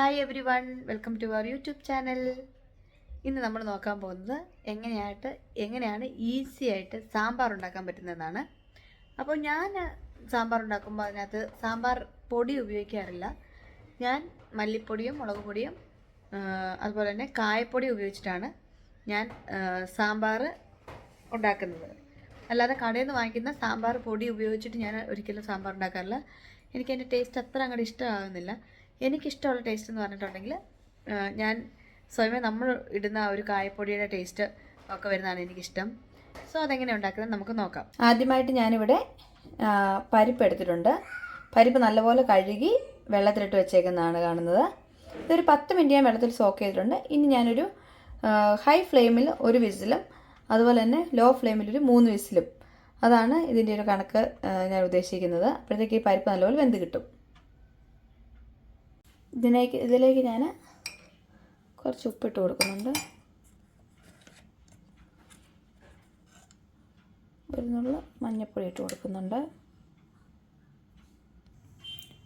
Hi everyone welcome to our YouTube channel ഇന്ന് നമ്മൾ നോക്കാൻ പോകുന്നത് എങ്ങനെയായിട്ട് എങ്ങനെയാണ് ഈസി ആയിട്ട് സാമ്പാർ ഉണ്ടാക്കാൻ പറ്റുന്നതെന്നാണ്. അപ്പോൾ ഞാൻ സാമ്പാർ ഉണ്ടാക്കുമ്പോൾ അതിനകത്ത് സാമ്പാർ പൊടി ഉപയോഗിക്കാറില്ല. ഞാൻ മല്ലിപ്പൊടിയും മുളക് പൊടിയും അതുപോലെ തന്നെ കായപ്പൊടി ഉപയോഗിച്ചിട്ടാണ് ഞാൻ സാമ്പാർ ഉണ്ടാക്കുന്നത്. അല്ലാതെ കടയിൽ നിന്ന് വാങ്ങിക്കുന്ന സാമ്പാർ പൊടി ഉപയോഗിച്ചിട്ട് ഞാൻ ഒരിക്കലും സാമ്പാർ ഉണ്ടാക്കാറില്ല. എനിക്ക് അതിന്റെ ടേസ്റ്റ് അത്ര അങ്ങോട്ട് ഇഷ്ടമാകുന്നില്ല. എനിക്കിഷ്ടമുള്ള ടേസ്റ്റ് എന്ന് പറഞ്ഞിട്ടുണ്ടെങ്കിൽ ഞാൻ സ്വയമേ നമ്മൾ ഇടുന്ന ആ ഒരു കായപ്പൊടിയുടെ ടേസ്റ്റ് ഒക്കെ വരുന്നതാണ് എനിക്കിഷ്ടം. സോ അതെങ്ങനെ ഉണ്ടാക്കുന്നത് നമുക്ക് നോക്കാം. ആദ്യമായിട്ട് ഞാനിവിടെ പരിപ്പ് എടുത്തിട്ടുണ്ട്. പരിപ്പ് നല്ലപോലെ കഴുകി വെള്ളത്തിലിട്ട് വെച്ചേക്കുന്നതാണ് കാണുന്നത്. ഇതൊരു പത്ത് മിനിറ്റ് ഞാൻ വെള്ളത്തിൽ സോക്ക് ചെയ്തിട്ടുണ്ട്. ഇനി ഞാനൊരു ഹൈ ഫ്ലെയിമിൽ ഒരു വിസിലും അതുപോലെ തന്നെ ലോ ഫ്ലെയിമിൽ ഒരു മൂന്ന് വിസിലും അതാണ് ഇതിന്റെ ഒരു കണക്ക് ഞാൻ ഉദ്ദേശിക്കുന്നത്. അപ്പോഴത്തേക്ക് ഈ പരിപ്പ് നല്ലപോലെ വെന്ത് കിട്ടും. ഇതിലേക്ക് ഇതിലേക്ക് ഞാൻ കുറച്ച് ഉപ്പിട്ട് കൊടുക്കുന്നുണ്ട്. ഒരു നുള്ള മഞ്ഞൾപ്പൊടി ഇട്ട് കൊടുക്കുന്നുണ്ട്.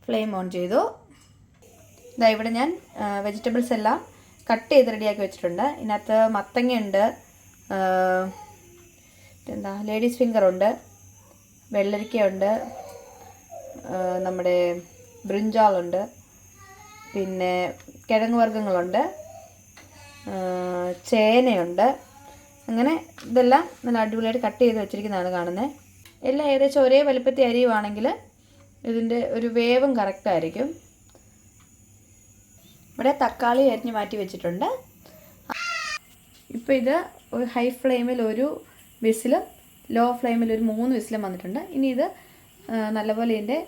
ഫ്ലെയിം ഓൺ ചെയ്തു. ഇതാ ഇവിടെ ഞാൻ വെജിറ്റബിൾസ് എല്ലാം കട്ട് ചെയ്ത് റെഡിയാക്കി വെച്ചിട്ടുണ്ട്. ഇതിനകത്ത് മത്തങ്ങയുണ്ട് എന്താ ലേഡീസ് ഫിംഗറുണ്ട് വെള്ളരിക്കയുണ്ട് നമ്മുടെ ബ്രിഞ്ചാളുണ്ട് പിന്നെ കിഴങ്ങ് വർഗങ്ങളുണ്ട് ചേനയുണ്ട്. അങ്ങനെ ഇതെല്ലാം നല്ല അടിപൊളിയായിട്ട് കട്ട് ചെയ്ത് വെച്ചിരിക്കുന്നതാണ് കാണുന്നത് എല്ലാം ഏകദേശം ഒരേ വലുപ്പത്തിൽ അരിയുവാണെങ്കിൽ ഇതിന്റെ ഒരു വേവും കറക്റ്റായിരിക്കും ഇവിടെ തക്കാളി അരിഞ്ഞ് മാറ്റി വെച്ചിട്ടുണ്ട്. ഇപ്പോൾ ഇത് ഒരു ഹൈ ഫ്ലെയിമിൽ ഒരു വിസിലും ലോ ഫ്ലെയിമിൽ ഒരു മൂന്ന് വിസിലും വന്നിട്ടുണ്ട്. ഇനി ഇത് നല്ലപോലെ ഇതിന്റെ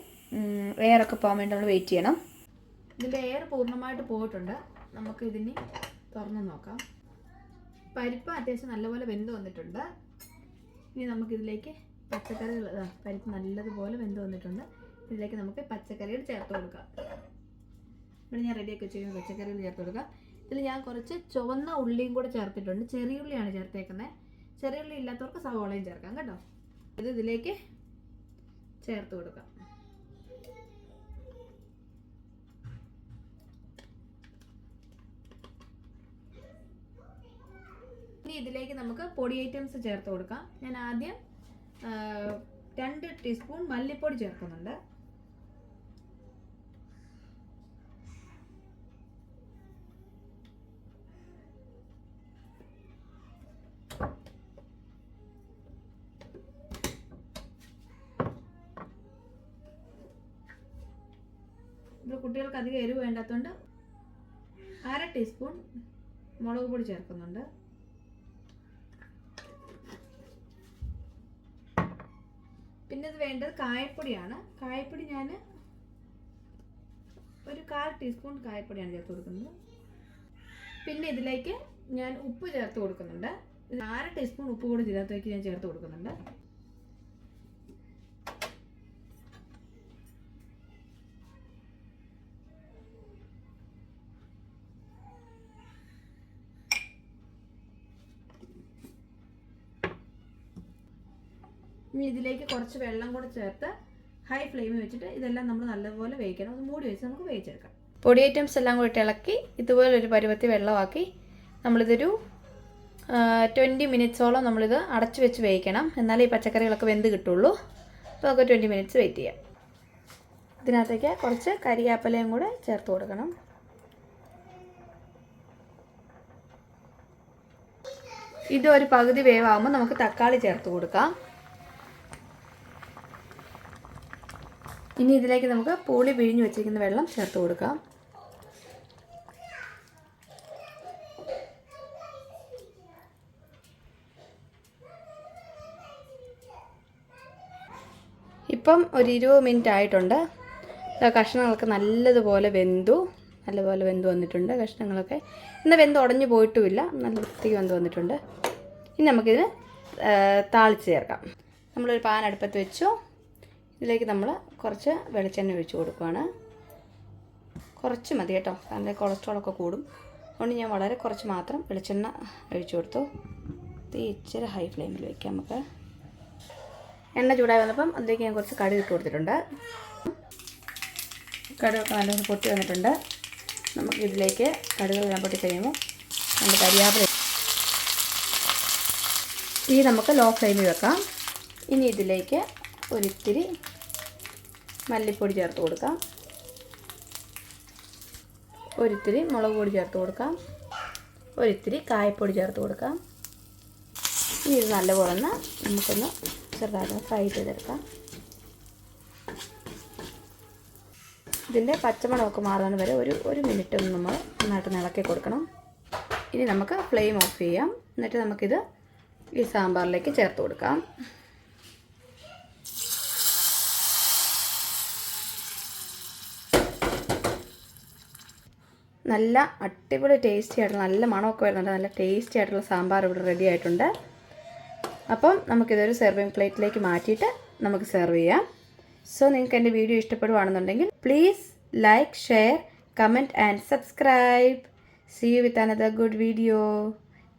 എയറൊക്കെ പോകാൻ വേണ്ടി നമ്മൾ വെയിറ്റ് ചെയ്യണം. ഇതിന്റെ എയർ പൂർണമായിട്ട് പോയിട്ടുണ്ട്. നമുക്ക് ഇതിനി തുറന്ന് നോക്കാം. പരിപ്പ് അത്യാവശ്യം നല്ലപോലെ വെന്ത് വന്നിട്ടുണ്ട്. ഇനി നമുക്കിതിലേക്ക് പച്ചക്കറികൾ പരിപ്പ് നല്ലതുപോലെ വെന്ത് വന്നിട്ടുണ്ട്. ഇതിലേക്ക് നമുക്ക് പച്ചക്കറികൾ ചേർത്ത് കൊടുക്കാം. ഇവിടെ ഞാൻ റെഡിയാക്കി വെച്ചിരിക്കുന്ന പച്ചക്കറികൾ ചേർത്ത് കൊടുക്കാം. ഇതിൽ ഞാൻ കുറച്ച് ചുവന്ന ഉള്ളിയും കൂടെ ചേർത്തിട്ടുണ്ട്. ചെറിയ ഉള്ളിയാണ് ചേർത്തേക്കുന്നത്. ചെറിയ ഉള്ളി ഇല്ലാത്തവർക്ക് സവോളയും ചേർക്കാം കേട്ടോ. ഇത് ഇതിലേക്ക് ചേർത്ത് കൊടുക്കാം. ഇതിലേക്ക് നമുക്ക് പൊടി ഐറ്റംസ് ചേർത്ത് കൊടുക്കാം. ഞാൻ ആദ്യം രണ്ട് ടീസ്പൂൺ മല്ലിപ്പൊടി ചേർക്കുന്നുണ്ട്. കുട്ടികൾക്ക് അധികം എരിവ് വേണ്ടാത്തതുകൊണ്ട് അര ടീസ്പൂൺ മുളക് പൊടി ചേർക്കുന്നുണ്ട്. പിന്നെ ഇത് വേണ്ടത് കായപ്പൊടിയാണ്. കായപ്പൊടി ഞാൻ ഒരു കാൽ ടീസ്പൂൺ കായപ്പൊടിയാണ് ചേർത്ത് കൊടുക്കുന്നത്. പിന്നെ ഇതിലേക്ക് ഞാൻ ഉപ്പ് ചേർത്ത് കൊടുക്കുന്നുണ്ട്. അര ടീസ്പൂൺ ഉപ്പ് കൂടി ഇതിനകത്തേക്ക് ഞാൻ ചേർത്ത് കൊടുക്കുന്നുണ്ട്. ഇനി ഇതിലേക്ക് കുറച്ച് വെള്ളം കൂടെ ചേർത്ത് ഹൈ ഫ്ലെയിമിൽ വെച്ചിട്ട് ഇതെല്ലാം നമ്മൾ നല്ലപോലെ വേവിക്കണം. അത് മൂടി വെച്ച് നമുക്ക് വേവിച്ചെടുക്കാം. പൊടി ഐറ്റംസ് എല്ലാം കൂടി ഇളക്കി ഇതുപോലെ ഒരു പരുവത്തി വെള്ളമാക്കി നമ്മളിതൊരു ട്വന്റി മിനിറ്റ്സോളം നമ്മളിത് അടച്ചു വെച്ച് വേവിക്കണം. എന്നാലേ ഈ പച്ചക്കറികളൊക്കെ വെന്ത് കിട്ടുള്ളൂ. അപ്പോൾ നമുക്ക് ട്വന്റി മിനിറ്റ്സ് വെയിറ്റ് ചെയ്യാം. ഇതിനകത്തേക്ക് കുറച്ച് കരിയാപ്പലയും കൂടെ ചേർത്ത് കൊടുക്കണം. ഇത് ഒരു പകുതി വേവാകുമ്പോൾ നമുക്ക് തക്കാളി ചേർത്ത് കൊടുക്കാം. ഇനി ഇതിലേക്ക് നമുക്ക് പുളി പിഴിഞ്ഞ് വെച്ചിരിക്കുന്ന വെള്ളം ചേർത്ത് കൊടുക്കാം. ഇപ്പം ഒരു ഇരുപത് മിനിറ്റ് ആയിട്ടുണ്ട്. കഷ്ണങ്ങളൊക്കെ നല്ലതുപോലെ വെന്തു. നല്ലപോലെ വെന്ത് വന്നിട്ടുണ്ട് കഷ്ണങ്ങളൊക്കെ. എന്നാൽ വെന്ത് ഉടഞ്ഞു പോയിട്ടുമില്ല. നല്ല വൃത്തിക്ക് വെന്ത് വന്നിട്ടുണ്ട്. ഇനി നമുക്കിതിന് ആ, താളിച്ച് ചേർക്കാം. നമ്മളൊരു പാൻ അടുപ്പത്ത് വെച്ചു. ഇതിലേക്ക് നമ്മൾ കുറച്ച് വെളിച്ചെണ്ണ ഒഴിച്ച് കൊടുക്കുകയാണ് കുറച്ച് മതി കേട്ടോ. കാരണം കൊളസ്ട്രോളൊക്കെ കൂടും. അതുകൊണ്ട് ഞാൻ വളരെ കുറച്ച് മാത്രം വെളിച്ചെണ്ണ ഒഴിച്ചു കൊടുത്തു. തീ ഇച്ചിരി ഹൈ ഫ്ലെയിമിൽ വയ്ക്കാം നമുക്ക്. എണ്ണ ചൂടായി വന്നപ്പം അതിലേക്ക് ഞാൻ കുറച്ച് കടുക് ഇട്ട് കൊടുത്തിട്ടുണ്ട്. കടുകൊക്കെ നല്ലൊരു പൊട്ടി വന്നിട്ടുണ്ട്. നമുക്ക് ഇതിലേക്ക് കടുകളെല്ലാം പൊട്ടി കഴിയുമ്പോൾ നമ്മുടെ കരിയാപ്പില തീ നമുക്ക് ലോ ഫ്ലെയിമിൽ വെക്കാം. ഇനി ഇതിലേക്ക് ഒരിത്തിരി മല്ലിപ്പൊടി ചേർത്ത് കൊടുക്കാം. ഒരിത്തിരി മുളക് പൊടി ചേർത്ത് കൊടുക്കാം. ഒരിത്തിരി കായപ്പൊടി ചേർത്ത് കൊടുക്കാം. ഇനി ഇത് നല്ലപോലെ ഒന്ന് നമുക്കൊന്ന് ചെറുതായിട്ട് ഫ്രൈ ചെയ്തെടുക്കാം. ഇതിന്റെ പച്ചമണമൊക്കെ മാറുന്നത് വരെ ഒരു ഒരു മിനിറ്റ് ഒന്ന് നമ്മൾ നന്നായിട്ട് ഇളക്കി കൊടുക്കണം. ഇനി നമുക്ക് ഫ്ലെയിം ഓഫ് ചെയ്യാം. എന്നിട്ട് നമുക്കിത് ഈ സാമ്പാറിലേക്ക് ചേർത്ത് കൊടുക്കാം. നല്ല അടിപൊളി ടേസ്റ്റി ആയിട്ടുള്ള നല്ല മണമൊക്കെ വരുന്നുണ്ട്. നല്ല ടേസ്റ്റി ആയിട്ടുള്ള സാമ്പാർ ഇവിടെ റെഡി ആയിട്ടുണ്ട്. അപ്പം നമുക്കിതൊരു സെർവിങ് പ്ലേറ്റിലേക്ക് മാറ്റിയിട്ട് നമുക്ക് സെർവ് ചെയ്യാം. സോ നിങ്ങൾക്ക് എന്റെ video ഇഷ്ടപ്പെടുവാണെന്നുണ്ടെങ്കിൽ please like share comment and subscribe see you with another good video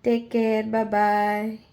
take care bye bye